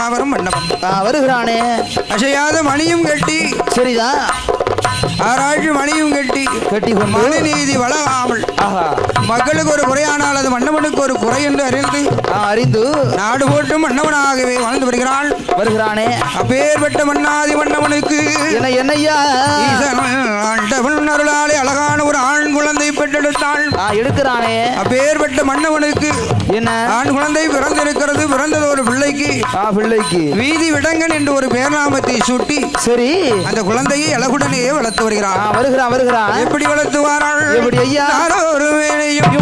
மாபெரும் மன்னவன் வருகிறானே. அசையாத மணியும் கட்டி. சரிதான் ஆராய்ச்சி மணியும் கட்டி கட்டி கொண்டு மனுநீதி வளராமல் மக்களுக்கு ஒரு குறையானால் அது மன்னவனுக்கு ஒரு குறை என்று அறிந்து அறிந்து நாடு போட்டும் மன்னவனாகவே வாழ்ந்து வருகிறாள். வருகிறானே. அப்பேற்பட்ட மன்னாதி மன்னவனுக்கு என்ன என்னையா ஆண்டவன் அருளாலே அழகான ஒரு ஆண் குழந்தை பெற்றெடுத்தாள் ஆ, எடுக்கிறானே. அப்பேற்பட்ட மன்னவனுக்கு என்ன? ஆண் குழந்தை பிறந்திருக்கிறது பிறந்தது ஒரு பிள்ளைக்கு. ஆ பிள்ளைக்கு. வீதி விடங்கன் என்று ஒரு பேர்நாமத்தை சூட்டி சரி. அந்த குழந்தையை அழகுடனேயே வளர்த்து ஆ, வருகிறார் வருகிறான் வருகிறான் எப்படி வளர்த்துவாராள் எப்படி ஐயா? யாரோ ஒரு வேலையும்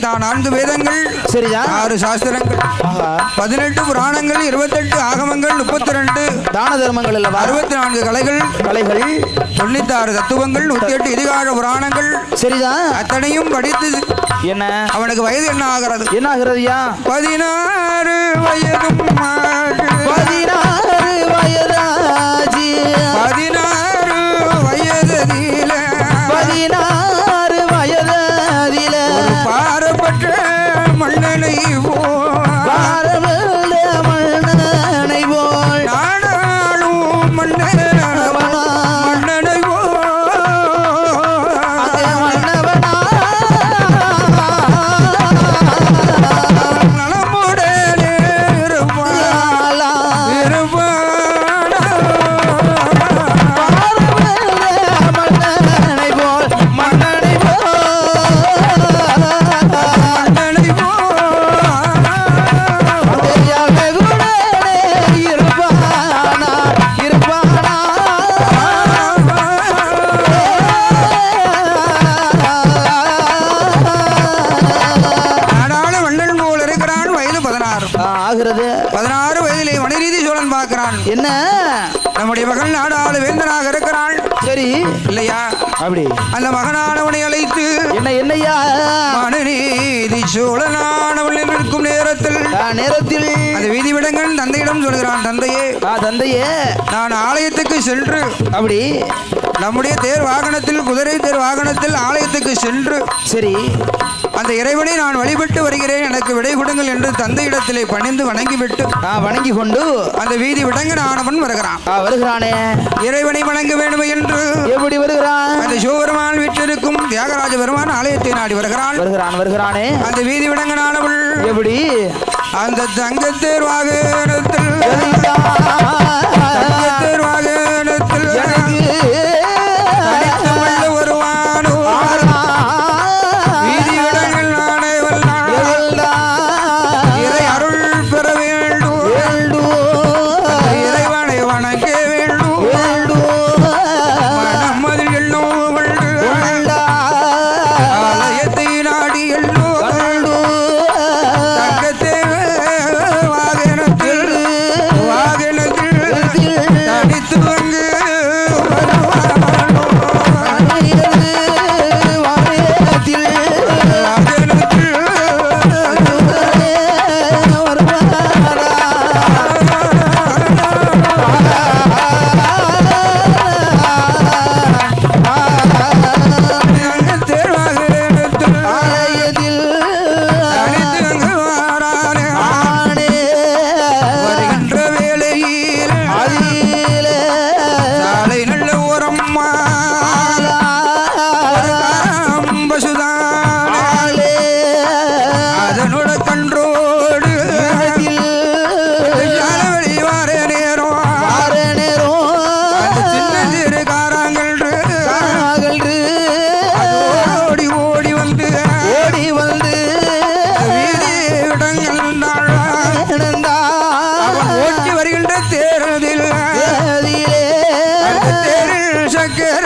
நான்கு வேதங்கள் சரியா ஆறு சாஸ்திரங்கள். பதினெட்டு புராணங்கள் இருபத்தெட்டு ஆகமங்கள் முப்பத்தி ரெண்டு தான தர்மங்கள் அல்லவா? அறுபத்தி நான்கு கலைகள் கலைகள். தொண்ணூத்தாறு தத்துவங்கள் நூத்தி எட்டு இதிகார புராணங்கள். சரிதான் அத்தனையும் படித்து என்ன? அவனுக்கு வயது என்ன ஆகிறது? என்ன ஆகிறதுயா பதினாறு வயதும் மன்னனை போ ஆகிறது பதினாறு வயதிலே மணிரீதி சோழன் பார்க்கிறான். என்ன? நம்முடைய மகள் நாடாளு வேந்தனாக இருக்கிறாள். சரி. இல்லையா? அப்படி. அந்த மகனானவனை அழைத்து என்ன என்னையா மனுநீதி சோழனானவள் இருக்கும் நேரத்தில் நேரத்தில். அந்த வீதி விடங்கன் தந்தையிடம் சொல்கிறான் தந்தையே. தந்தையே. நான் ஆலயத்துக்கு சென்று அப்படி. நம்முடைய தேர் வாகனத்தில் குதிரை தேர் வாகனத்தில் ஆலயத்துக்கு சென்று சரி. அந்த இறைவனை நான் வழிபட்டு வருகிறேன். எனக்கு விடை கொடுங்கள் என்று தந்தையிடத்திலே பணிந்து வணங்கிவிட்டு வணங்கி கொண்டு அந்த வீதி விடங்கன் ஆனவன் வருகிறான். வருகிறானே. இறைவனை வணங்க வேண்டும் என்று. எப்படி வருகிறான்? அந்த சிவபெருமான் வீட்டிற்கும் தியாகராஜ பெருமான் ஆலயத்தை நாடி வருகிறான். வருகிறான் வருகிறானே. அந்த வீதி விடங்கனானவள் எப்படி? அந்த தங்கத்தேர்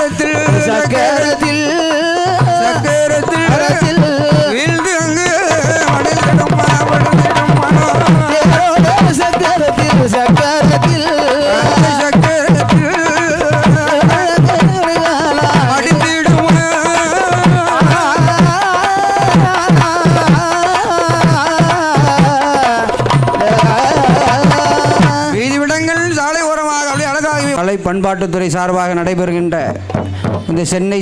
entre la விளையாட்டுத்துறை சார்பாக நடைபெறுகின்ற இந்த சென்னை